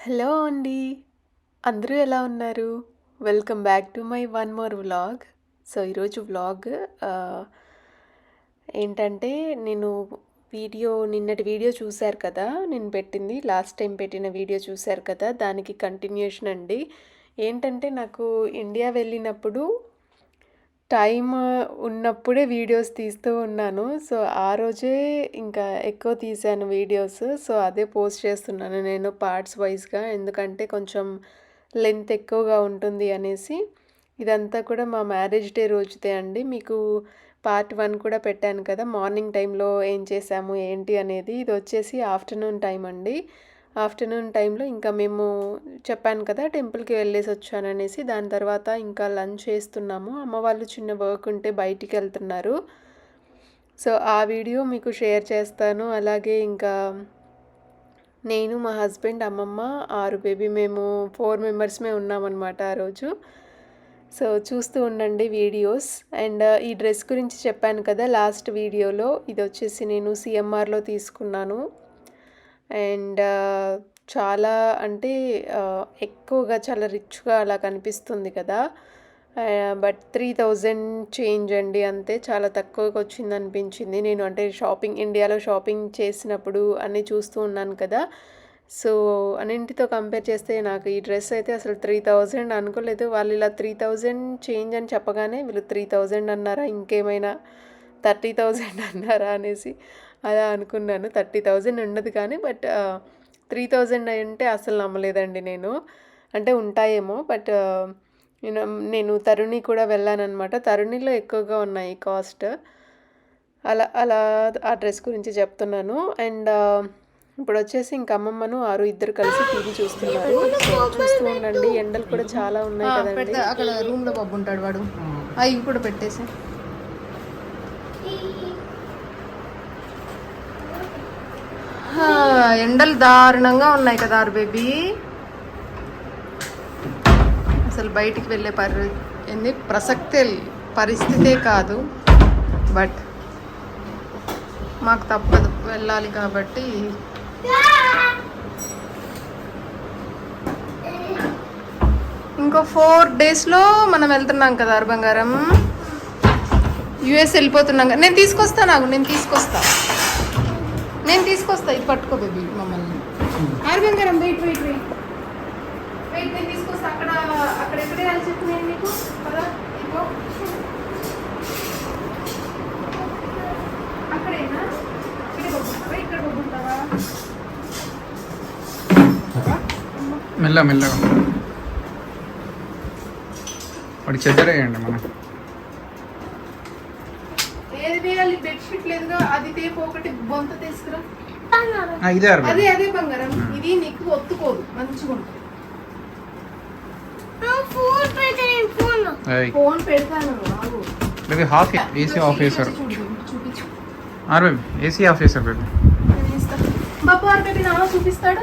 Hello అండి. అందరూ ఎలా ఉన్నారు? Welcome back to my one more vlog. So ఈరోజు వ్లాగ్ ఏంటంటే నేను వీడియో నిన్నటి వీడియో చూశారు కదా? నేను పెట్టింది లాస్ట్ టైం పెట్టిన వీడియో చూశారు కదా? దానికి కంటిన్యూషన్ అండి. ఏంటంటే నాకు ఇండియా వెళ్ళినప్పుడు టైం ఉన్నప్పుడే వీడియోస్ తీస్తూ ఉన్నాను. సో ఆ రోజే ఇంకా ఎక్కువ తీశాను వీడియోస్. సో అదే పోస్ట్ చేస్తున్నాను నేను పార్ట్స్ వైజ్గా. ఎందుకంటే కొంచెం లెంత్ ఎక్కువగా ఉంటుంది అనేసి. ఇదంతా కూడా మా మ్యారేజ్ డే రోజుదే అండి. మీకు పార్ట్ వన్ కూడా పెట్టాను కదా మార్నింగ్ టైంలో ఏం చేసాము ఏంటి అనేది. ఇది వచ్చేసి ఆఫ్టర్నూన్ టైం అండి. ఆఫ్టర్నూన్ టైంలో ఇంకా మేము చెప్పాను కదా టెంపుల్కి వెళ్ళేసి వచ్చాను అనేసి దాని తర్వాత ఇంకా లంచ్ చేస్తున్నాము. అమ్మ వాళ్ళు చిన్న వర్క్ ఉంటే బయటికి వెళ్తున్నారు. సో ఆ వీడియో మీకు షేర్ చేస్తాను. అలాగే ఇంకా నేను మా హస్బెండ్ అమ్మమ్మ ఆరు బేబీ మేము ఫోర్ మెంబర్స్మే ఉన్నామన్నమాట ఆ రోజు. సో చూస్తూ ఉండండి వీడియోస్. అండ్ ఈ డ్రెస్ గురించి చెప్పాను కదా లాస్ట్ వీడియోలో ఇది వచ్చేసి నేను సిఎంఆర్లో తీసుకున్నాను. అండ్ చాలా అంటే ఎక్కువగా చాలా రిచ్గా అలా కనిపిస్తుంది కదా. బట్ త్రీ థౌజండ్ చేంజ్ అండి అంతే. చాలా తక్కువగా వచ్చింది అనిపించింది. నేను అంటే షాపింగ్ ఇండియాలో షాపింగ్ చేసినప్పుడు అన్నీ చూస్తూ ఉన్నాను కదా. సో అన్నింటితో కంపేర్ చేస్తే నాకు ఈ డ్రెస్ అయితే అసలు త్రీ థౌజండ్ అనుకోలేదు. వాళ్ళు ఇలా త్రీ థౌజండ్ చేంజ్ అని చెప్పగానే వీళ్ళు త్రీ థౌజండ్ అన్నారా ఇంకేమైనా థర్టీ థౌజండ్ అన్నారా అనేసి. అలా అనుకున్నాను. థర్టీ థౌజండ్ ఉండదు కానీ బట్ త్రీ థౌజండ్ అంటే అసలు నమ్మలేదండి నేను. అంటే ఉంటాయేమో బట్ నేను నేను తరుణి కూడా వెళ్ళానమాట తరుణిలో ఎక్కువగా ఉన్నాయి కాస్ట్. అలా అలా ఆ డ్రెస్ గురించి చెప్తున్నాను. అండ్ ఇప్పుడు వచ్చేసి ఇంక అమ్మమ్మను ఆరు ఇద్దరు కలిసి టీవీ చూస్తున్నారు. చూస్తూ ఉండండి. ఎండలు కూడా చాలా ఉన్నాయి కదండి. అక్కడ రూమ్లో బాబు ఉంటాడు వాడు. అవి కూడా పెట్టేసి. ఎండలు దారుణంగా ఉన్నాయి కదా ఆరు బేబీ. అసలు బయటికి వెళ్ళే పరి ఏంది? ప్రసక్తే పరిస్థితే కాదు. బట్ మాకు తప్పదు వెళ్ళాలి కాబట్టి. ఇంకో ఫోర్ డేస్లో మనం వెళ్తున్నాం కదా బంగారం. యుఎస్ వెళ్ళిపోతున్నాం నేను తీసుకొస్తాను నాకు నేను తీసుకొస్తా. నేను తీసుకొస్తా ఇది పట్టుకో బేబీ మమ్మల్ని. ఆరు గారు వెయిట్ వెయిట్ వెయిట్. వెయిట్ నేను తీసుకొస్తా. అక్కడ అక్కడ ఎక్కడే వెళ్ళి చెప్పి నేను కదా ఇగో అక్కడేనా? ఇక్కడ బొబ్బుంటావా ఇక్కడ బొబ్బుంటావా మెల్ల మెల్లగా. వాడికి చెద్దరేయండి మనం ఏది వేయాలి బెడ్షీట్ లేదుగా అది తేపు బొంత తీసుకురా. ఆ, ఇదే అరవై. అదే అదే బంగారం. ఇది నీకు ఒత్తుకోదు మంచిగా ఉంటుంది. ఫోన్ పెడతాను. బేబీ హాఫ్ ఏసీ ఆఫ్ చేశారు చూడు, చూపించు. ఆరు బేబీ ఏసీ ఆఫ్ చేశారు బేబీ. నేను ఇస్తా. బాబు ఆరు బేబీ నాన్న చూపిస్తాడు.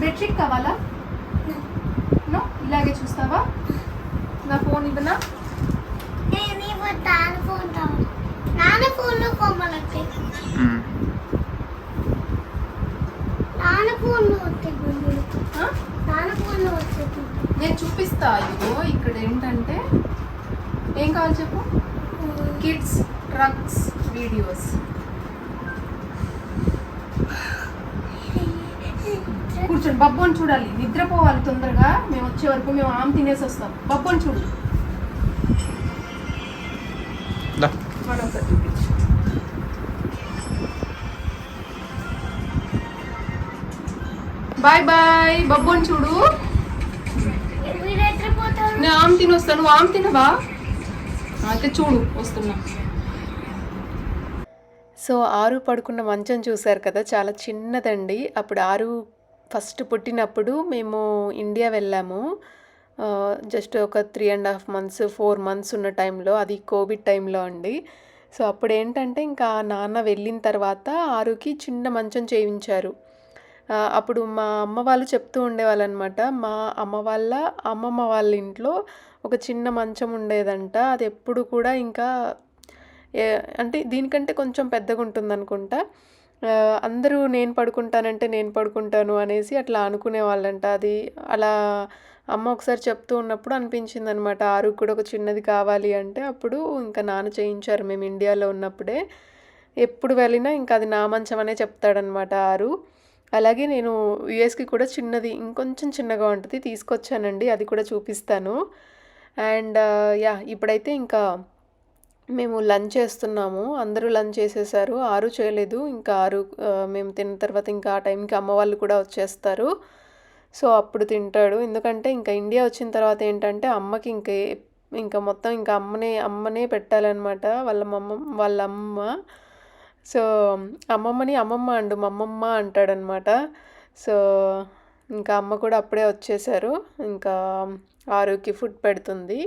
బెడ్షీట్ కావాలా? నో ఇలాగే చూస్తావా? నా ఫోన్ ఇవ్వనా నాన్న ఫోన్లో కొమ్మలకి ఉమ్. నాన్న ఫోన్లో వచ్చేది ఆ? నాన్న ఫోన్లో వచ్చేది నేను చూపిస్తా ఇదిగో ఇక్కడ ఏంటంటే ఏం కావాలి చెప్పు? కిడ్స్ ట్రక్స్ వీడియోస్ కూర్చోండి బబ్బోని చూడాలి. నిద్రపోవాలి తొందరగా. మేము వచ్చే వరకు మేము ఆమె తినేసి వస్తాం. బబ్బోని చూడు. దా. చూపించు. బాయ్ బాయ్ బబ్బోని చూడు. నేను ఆమె తిని వస్తాను నువ్వు ఆమె తినవా? అయితే చూడు వస్తున్నా. సో ఆరు పడుకున్న మంచం చూశారు కదా చాలా చిన్నదండి. అప్పుడు ఆరు ఫస్ట్ పుట్టినప్పుడు మేము ఇండియా వెళ్ళాము. జస్ట్ ఒక three and half months four months ఉన్న టైంలో అది కోవిడ్ టైంలో అండి. సో అప్పుడు ఏంటంటే ఇంకా నాన్న వెళ్ళిన తర్వాత ఆరుకి చిన్న మంచం చేయించారు. అప్పుడు మా అమ్మ వాళ్ళు చెప్తూ ఉండేవాళ్ళు అనమాట మా అమ్మ వాళ్ళ అమ్మమ్మ వాళ్ళ ఇంట్లో ఒక చిన్న మంచం ఉండేదంట. అది ఎప్పుడు కూడా ఇంకా అంటే దీనికంటే కొంచెం పెద్దగా ఉంటుంది అనుకుంటా అందరూ నేను పడుకుంటానంటే నేను పడుకుంటాను అనేసి అట్లా అనుకునే వాళ్ళంట అది అలా అమ్మ ఒకసారి చెప్తూ ఉన్నప్పుడు అనిపించింది అనమాట ఆరు కూడా ఒక చిన్నది కావాలి అంటే అప్పుడు ఇంకా నాన్న చేయించారు మేము ఇండియాలో ఉన్నప్పుడే. ఎప్పుడు వెళ్ళినా ఇంకా అది నా మంచం అనే చెప్తాడనమాట ఆరు. అలాగే నేను యుఎస్కి కూడా చిన్నది ఇంకొంచెం చిన్నగా ఉంటుంది తీసుకొచ్చానండి అది కూడా చూపిస్తాను. అండ్ యా ఇప్పుడైతే ఇంకా మేము లంచ్ చేస్తున్నాము అందరూ లంచ్ చేసేసారు ఆరు చేయలేదు ఇంకా ఆరు మేము తిన్న తర్వాత ఇంకా ఆ టైంకి అమ్మ వాళ్ళు కూడా వచ్చేస్తారు. సో అప్పుడు తింటాడు. ఎందుకంటే ఇంకా ఇండియా వచ్చిన తర్వాత ఏంటంటే అమ్మకి ఇంకా ఇంకా మొత్తం ఇంకా అమ్మనే అమ్మనే పెట్టాలన్నమాట. వాళ్ళ మమ్మ వాళ్ళ అమ్మ. సో అమ్మమ్మని అమ్మమ్మ అండు మమ్మమ్మ అంటాడనమాట సో ఇంకా అమ్మ కూడా అప్పుడే వచ్చేసారు. ఇంకా ఆరుకి ఫుడ్ పెడుతుంది.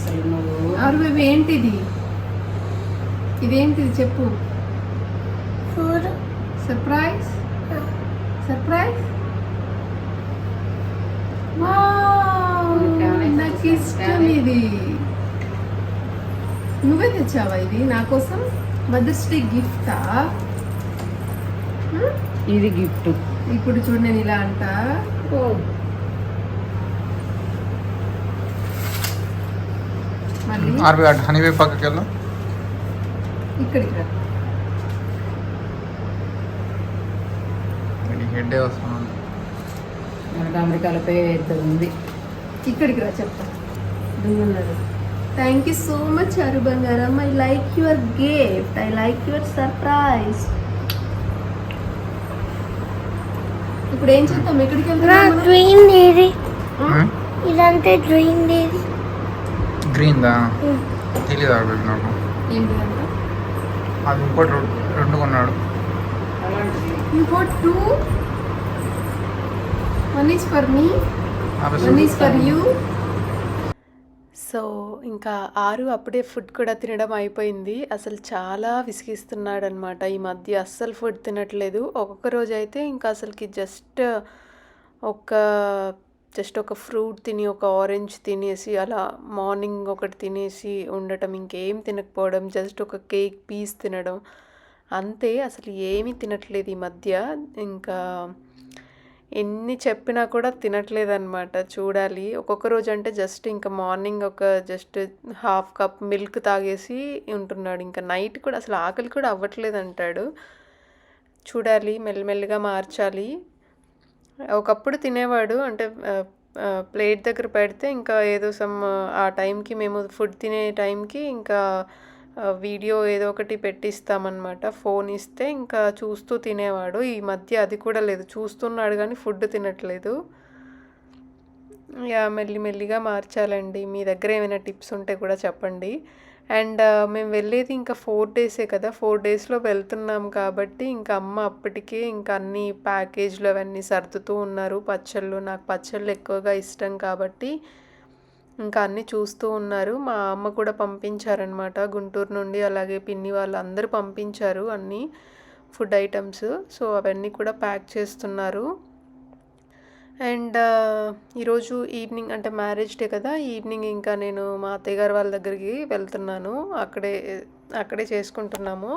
అసలు నువ్వు? ఆరు బేబీ ఏంటిది? ఇదేంటిది చెప్పు. సర్ప్రైజ్? సర్ప్రైజ్? నాకు ఇష్టం ఇది. నువ్వే తెచ్చావా ఇది? నా కోసం? మదర్స్ డే గిఫ్టా? ఇది గిఫ్ట్. ఇప్పుడు చూడు నేను ఇలా అంట. మళ్ళీ ఆర్బీ హనీవే పక్కకి వెళ్దాం. ఇక్కడికి రా. హెడ్ వస్తున్నాను మనకు అమెరికాలో పెద్ద ఉంది? ఇక్కడికి రా చెప్తా. థ్యాంక్ యూ సో మచ్ అరు బంగారం. I like your gift I like your surprise ఇప్పుడు ఏం చేద్దాం? ఎక్కడికి వెళ్తాం? ఇదంతా డ్రీమ్ ఇది గ్రీన్ దా? తెలీదు ఆర్బీ నాకు? అది ఇంకోటి రెండు- రెండు కొన్నాడు. You got two one is for me RB one is for you so ఇంకా ఆరు అప్పుడే ఫుడ్ కూడా తినడం అయిపోయింది. అసలు చాలా విసిగిస్తున్నాడు అనమాట ఈ మధ్య అస్సలు ఫుడ్ తినట్లేదు. ఒక్కొక్క రోజు అయితే ఇంకా అసలుకి జస్ట్ ఒక జస్ట్ ఒక ఫ్రూట్ తిని ఒక ఆరెంజ్ తినేసి అలా మార్నింగ్ ఒకటి తినేసి ఉండటం ఇంకేం తినకపోవడం జస్ట్ ఒక కేక్ పీస్ తినడం అంతే. అసలు ఏమీ తినట్లేదు ఈ మధ్య. ఇంకా ఎన్ని చెప్పినా కూడా తినట్లేదు అనమాట చూడాలి. ఒక్కొక్క రోజు అంటే జస్ట్ ఇంకా మార్నింగ్ ఒక జస్ట్ హాఫ్ కప్ మిల్క్ తాగేసి ఉంటున్నాడు. ఇంకా నైట్ కూడా అసలు ఆకలి కూడా అవ్వట్లేదు అంటాడు చూడాలి. మెల్లమెల్లగా మార్చాలి. ఒకప్పుడు తినేవాడు అంటే ప్లేట్ దగ్గర పెడితే ఇంకా ఏదో సమ్ ఆ టైంకి మేము ఫుడ్ తినే టైంకి ఇంకా వీడియో ఏదో ఒకటి పెట్టిస్తామన్నమాట. ఫోన్ ఇస్తే ఇంకా చూస్తూ తినేవాడు. ఈ మధ్య అది కూడా లేదు. చూస్తున్నాడు కానీ ఫుడ్ తినట్లేదు. యా మెల్లి మెల్లిగా మార్చాలండి. మీ దగ్గర ఏమైనా టిప్స్ ఉంటే కూడా చెప్పండి. అండ్ మేము వెళ్ళేది ఇంకా ఫోర్ డేసే కదా. ఫోర్ డేస్లో వెళ్తున్నాం కాబట్టి ఇంకా అమ్మ అప్పటికే ఇంకా అన్ని ప్యాకేజ్లు అవన్నీ సర్దుతూ ఉన్నారు. పచ్చళ్ళు నాకు పచ్చళ్ళు ఎక్కువగా ఇష్టం కాబట్టి ఇంకా అన్నీ చూస్తూ ఉన్నారు. మా అమ్మ కూడా పంపించారనమాట గుంటూరు నుండి అలాగే పిన్ని వాళ్ళు అందరూ పంపించారు అన్నీ ఫుడ్ ఐటమ్స్. సో అవన్నీ కూడా ప్యాక్ చేస్తున్నారు. అండ్ ఈరోజు ఈవినింగ్ అంటే మ్యారేజ్ డే కదా ఈవినింగ్ ఇంకా నేను మా అత్తయ్య గారు వాళ్ళ దగ్గరికి వెళ్తున్నాను. అక్కడే అక్కడే చేసుకుంటున్నాము.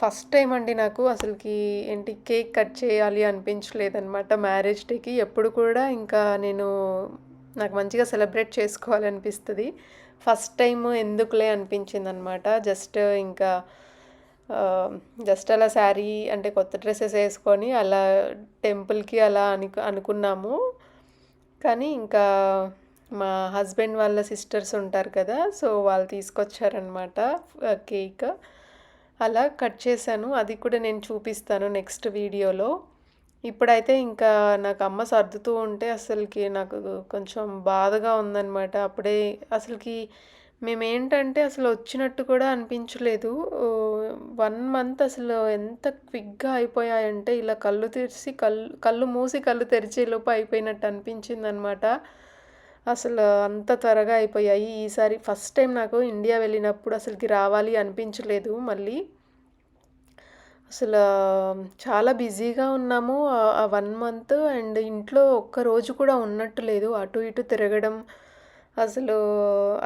ఫస్ట్ టైం అండి నాకు అసలుకి ఏంటి కేక్ కట్ చేయాలి అనిపించలేదనమాట మ్యారేజ్ డేకి. ఎప్పుడు కూడా ఇంకా నేను నాకు మంచిగా సెలబ్రేట్ చేసుకోవాలనిపిస్తుంది. ఫస్ట్ టైం ఎందుకులే అనిపించింది అనమాట జస్ట్ ఇంకా జస్ట్ అలా శారీ అంటే కొత్త డ్రెస్సెస్ వేసుకొని అలా టెంపుల్కి అలా అను అనుకున్నాము. కానీ ఇంకా మా హస్బెండ్ వాళ్ళ సిస్టర్స్ ఉంటారు కదా సో వాళ్ళు తీసుకొచ్చారనమాట కేక్. అలా కట్ చేశాను. అది కూడా నేను చూపిస్తాను నెక్స్ట్ వీడియోలో. ఇప్పుడైతే ఇంకా నాకు అమ్మ సర్దుతూ ఉంటే అసలుకి నాకు కొంచెం బాధగా ఉందన్నమాట. అప్పుడే అసలుకి మేమేంటంటే అసలు వచ్చినట్టు కూడా అనిపించలేదు. వన్ మంత్ అసలు ఎంత క్విక్గా అయిపోయాయంటే ఇలా కళ్ళు తెరిచి కళ్ళు కళ్ళు మూసి కళ్ళు తెరిచేలోపు అయిపోయినట్టు అనిపించింది అనమాట అసలు అంత త్వరగా అయిపోయాయి. ఈసారి ఫస్ట్ టైం నాకు ఇండియా వెళ్ళినప్పుడు అసలుకి రావాలి అనిపించలేదు మళ్ళీ. అసలు చాలా బిజీగా ఉన్నాము. ఆ వన్ మంత్ అండ్ ఇంట్లో ఒక్క రోజు కూడా ఉన్నట్టు లేదు. అటు ఇటు తిరగడం అసలు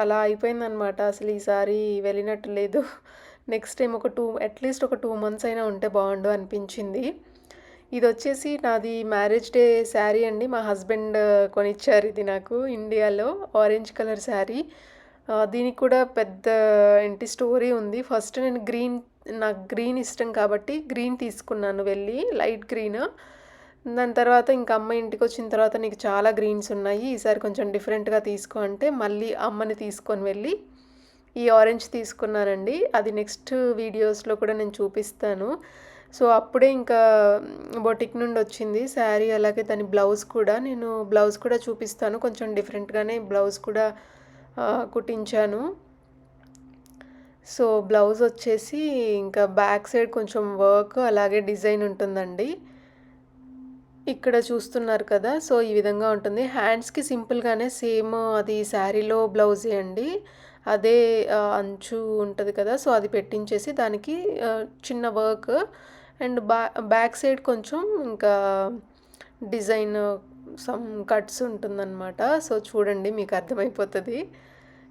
అలా అయిపోయిందనమాట అసలు ఈసారి వెళ్ళినట్టు లేదు. నెక్స్ట్ టైం ఒక టూ అట్లీస్ట్ ఒక టూ మంత్స్ అయినా ఉంటే బాగుండు అనిపించింది. ఇది వచ్చేసి నాది మ్యారేజ్ డే శారీ అండి. మా హస్బెండ్ కొనిచ్చారు ఇది నాకు ఇండియాలో ఆరెంజ్ కలర్ శారీ. దీనికి కూడా పెద్ద ఏంటి స్టోరీ ఉంది. ఫస్ట్ నేను గ్రీన్ నాకు గ్రీన్ ఇష్టం కాబట్టి గ్రీన్ తీసుకున్నాను వెళ్ళి లైట్ గ్రీన్. దాని తర్వాత ఇంకా అమ్మ ఇంటికి వచ్చిన తర్వాత నీకు చాలా గ్రీన్స్ ఉన్నాయి. ఈసారి కొంచెం డిఫరెంట్గా తీసుకో అంటే మళ్ళీ అమ్మని తీసుకొని వెళ్ళి ఈ ఆరెంజ్ తీసుకున్నానండి. అది నెక్స్ట్ వీడియోస్లో కూడా నేను చూపిస్తాను. సో అప్పుడే ఇంకా బొటిక్ నుండి వచ్చింది శారీ అలాగే దాని బ్లౌజ్ కూడా. నేను బ్లౌజ్ కూడా చూపిస్తాను. కొంచెం డిఫరెంట్గానే బ్లౌజ్ కూడా కుట్టించాను. సో బ్లౌజ్ వచ్చేసి ఇంకా బ్యాక్ సైడ్ కొంచెం వర్క్ అలాగే డిజైన్ ఉంటుందండి. ఇక్కడ చూస్తున్నారు కదా. సో ఈ విధంగా ఉంటుంది. హ్యాండ్స్కి సింపుల్గానే సేమ్ అది శారీలో బ్లౌజే అండి. అదే అంచు ఉంటుంది కదా. సో అది పెట్టించేసి దానికి చిన్న వర్క్. అండ్ బ్యా బ్యాక్ సైడ్ కొంచెం ఇంకా డిజైన్ సమ్ కట్స్ ఉంటుందన్నమాట. సో చూడండి మీకు అర్థమైపోతుంది.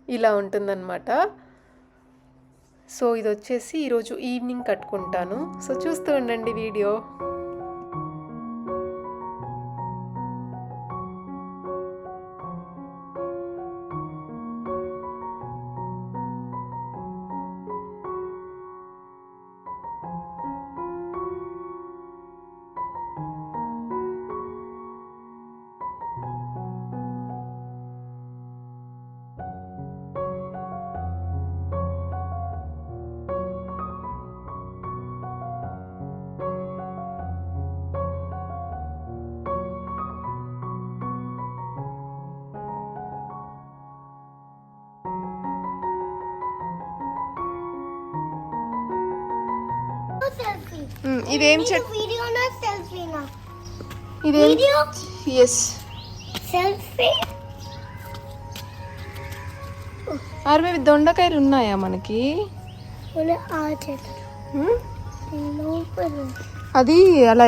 ఇలా ఉంటుందన్నమాట. సో ఇది వచ్చేసి ఈరోజు ఈవినింగ్ కట్టుకుంటాను. సో చూస్తూ ఉండండి వీడియో. ఇదేం Need చెట్ a video not selfie now. ఇదేం ఎస్. అరవై దొండకాయలు ఉన్నాయా మనకి? it. అది అలా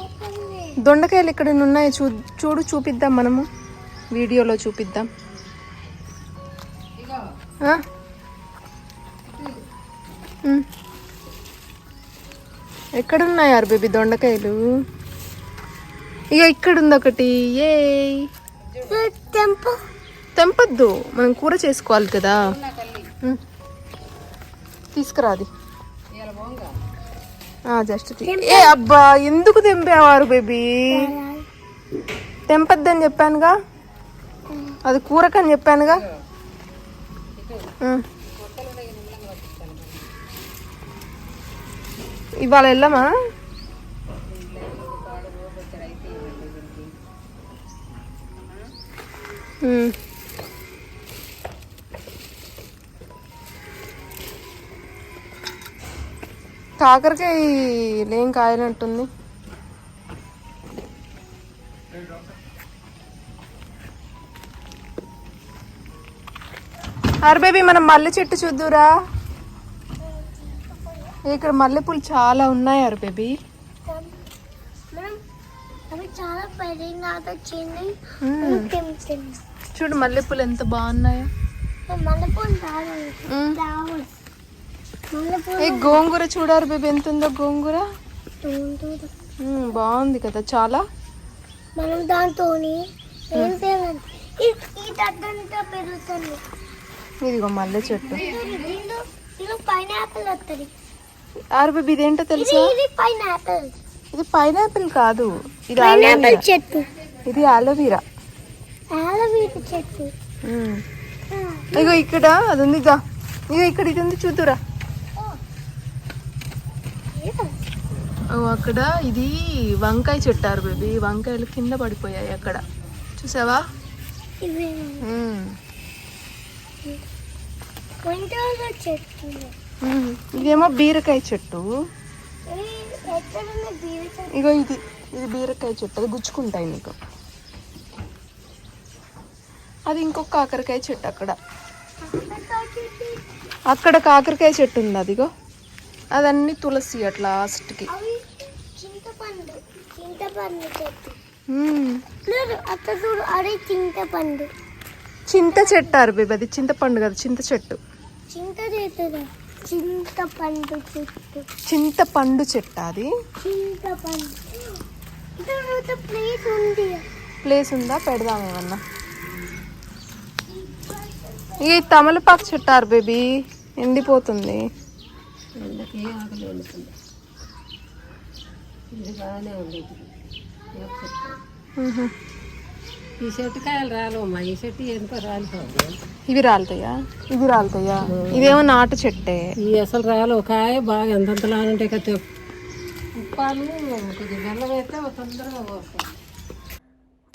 Open it. దొండకాయలు ఎక్కడ ఉన్నాయి? చూ చూడు చూపిద్దాం మనము. వీడియోలో చూపిద్దాం. ఎక్కడున్నాయి ఆరు బేబీ దొండకాయలు? ఇక ఇక్కడ ఉంది ఒకటి. ఏ. తెంపద్దు. మనం కూర చేసుకోవాలి కదా. ఉమ్. తీసుకురా అది జస్ట్ ఏ అబ్బా ఎందుకు తెంపేవారు బేబీ? తెంపద్దని చెప్పానుగా? అది కూరకని చెప్పానుగా? ఇవాళ వెళ్ళమా? కాకరకాయ లేం కాయనట్టుంది? అరే బేబీ మనం మల్లె చెట్టు చూద్దురా. ఇక్కడ మల్లెపూలు చాలా ఉన్నాయి అరే బేబీ. చూడు మల్లెపూలు ఎంత బాగున్నాయో. ఏ గోంగూర చూడారు బేబీ ఎంత ఉందో గోంగూర? బాగుంది కదా చాలా? మనం దాంతో ఈ- ఈ ఇదిగో మల్లె చెట్టు. పైనాపిల్ వస్తుంది ఆరు బేబీ ఇదేంటో ఇది తెలుసా ఇది పైనాపిల్ కాదు. ఇది అలోవీరా చెట్టు. ఇది ఆలవీటి చెట్టు. ఇగో ఇక్కడ అది ఉంది ఇక ఇగో ఇక్కడ ఇది ఉంది చూద్దురా అక్కడ ఇది వంకాయ చెట్టారు బేబీ వంకాయలు కింద పడిపోయాయి అక్కడ. చూసావా? చెట్టు. ఇదేమో బీరకాయ చెట్టు. చెట్టు ఇగో ఇది ఇది బీరకాయ చెట్టు. అది గుచ్చుకుంటాయి నీకు అది ఇంకొక కాకరకాయ చెట్టు అక్కడ. అక్కడ కాకరకాయ చెట్టు ఉంది అదిగో అదన్నీ తులసి అట్లా లాస్ట్కి. అవి చింతపండు చింతపండు చెట్టు. మ్మ్. లేదు అక్కడ చూడు అదే చింతపండు. చింత చెట్టారు బేబీ. అది చింతపండు కదా చింత చెట్టు. చింత చెట్టు చింతపండు చెట్టు. చింతపండు చెట్టు అది? చింతపండు. ప్లేస్ ఉంది. ప్లేస్ ఉందా? పెడదాం ఏమన్నా. ఇక ఈ తమలపాకు చెట్టారు బేబీ ఎండిపోతుంది. ఈ చెట్టు కాయలు రాలమ్మా ఈ చెట్టు ఎందుకో రాలిపోదు ఇవి రాలుతాయా? ఇవి రాలుతాయా? ఇదేమో నాటు చెట్టే. ఈ అసలు రాలు కాయ బాగా ఎంతంతలా ఉంటాయి కదా ఉప్పాలు కొద్దిగా బెల్లం వేస్తే తొందరగా పోస్తాయి.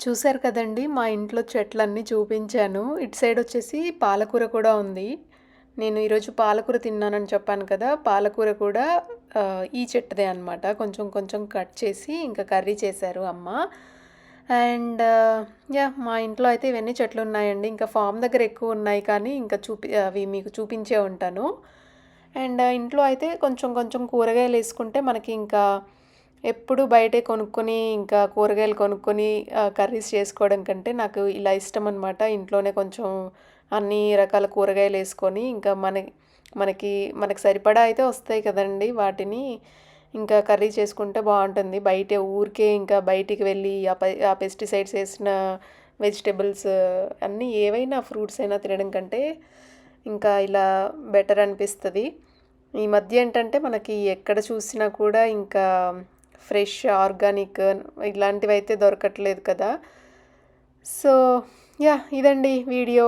చూశారు కదండి మా ఇంట్లో చెట్లన్నీ చూపించాను. ఇటు సైడ్ వచ్చేసి పాలకూర కూడా ఉంది. నేను ఈరోజు పాలకూర తిన్నానని చెప్పాను కదా పాలకూర కూడా ఈ చెట్టుదే అనమాట కొంచెం కొంచెం కట్ చేసి ఇంకా కర్రీ చేశారు అమ్మ. అండ్ యా మా ఇంట్లో అయితే ఇవన్నీ చెట్లు ఉన్నాయండి. ఇంకా ఫామ్ దగ్గర ఎక్కువ ఉన్నాయి కానీ ఇంకా చూపి అవి మీకు చూపించే ఉంటాను. అండ్ ఇంట్లో అయితే కొంచెం కొంచెం కూరగాయలు వేసుకుంటే మనకి ఇంకా ఎప్పుడు బయటే కొనుక్కొని ఇంకా కూరగాయలు కొనుక్కొని కర్రీస్ చేసుకోవడం కంటే నాకు ఇలా ఇష్టం అనమాట ఇంట్లోనే కొంచెం అన్ని రకాల కూరగాయలు వేసుకొని ఇంకా మన మనకి మనకి సరిపడా అయితే వస్తాయి కదండి వాటిని. ఇంకా కర్రీ చేసుకుంటే బాగుంటుంది. బయట ఊరికే ఇంకా బయటికి వెళ్ళి ఆ పై ఆ పెస్టిసైడ్స్ వేసిన వెజిటేబుల్స్ అన్నీ ఏవైనా ఫ్రూట్స్ అయినా తినడం కంటే ఇంకా ఇలా బెటర్ అనిపిస్తుంది. ఈ మధ్య ఏంటంటే మనకి ఎక్కడ చూసినా కూడా ఇంకా ఫ్రెష్ ఆర్గానిక్ ఇలాంటివి అయితే దొరకట్లేదు కదా. సో యా ఇదండి వీడియో.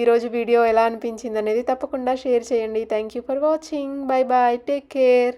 ఈరోజు వీడియో ఎలా అనిపించింది అనేది తప్పకుండా షేర్ చేయండి. Thank you for watching bye bye take care